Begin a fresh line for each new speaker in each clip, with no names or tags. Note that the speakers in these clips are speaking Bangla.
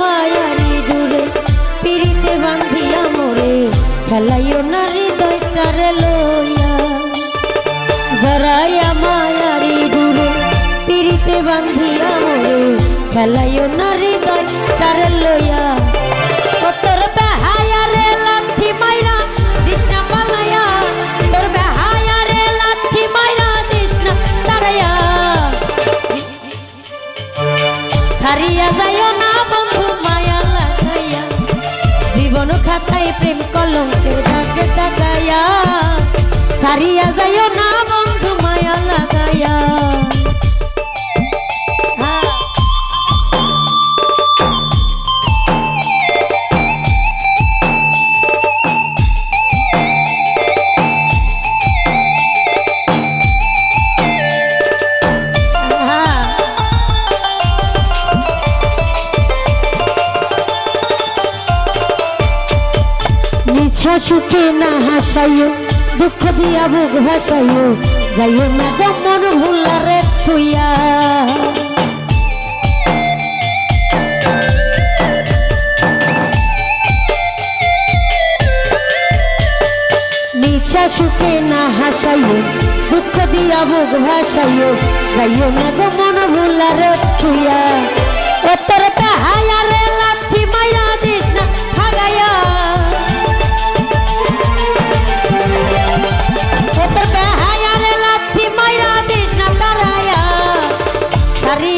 মায়ারি দূরে, পিড়িতে বান্ধিয়া মোরে, খেলাইও না হৃদয়টারে লইয়া। জরাইয়া মায়ারি দূরে, পিড়িতে বান্ধিয়া মোরে, খেলাইও না হৃদয়টারে লইয়া। তোর বেহায়া লাথি মাইরা কৃষ্ণা পালাইয়া। তোর বেহায়া লাথি মাইরা কৃষ্ণা তারাইয়া। হারিয়া না বন্ধু মায়া লাগাইয়া জীবন খাতায় প্রেম কলঙ্কে দাগে দাগাইয়া সারিয়া যাইও না সুখে না হাসাইও, দুঃখ দিয়া বুক ভাসাইও, যাইও না গো মন ভুলারে থুইয়া। মিছা সুখে না হাসাইও, দুঃখ দিয়া বুক ভাসাইও, যাইও না গো মন ভুলারে থুইয়া।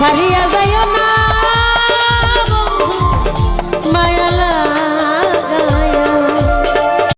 সারিয়া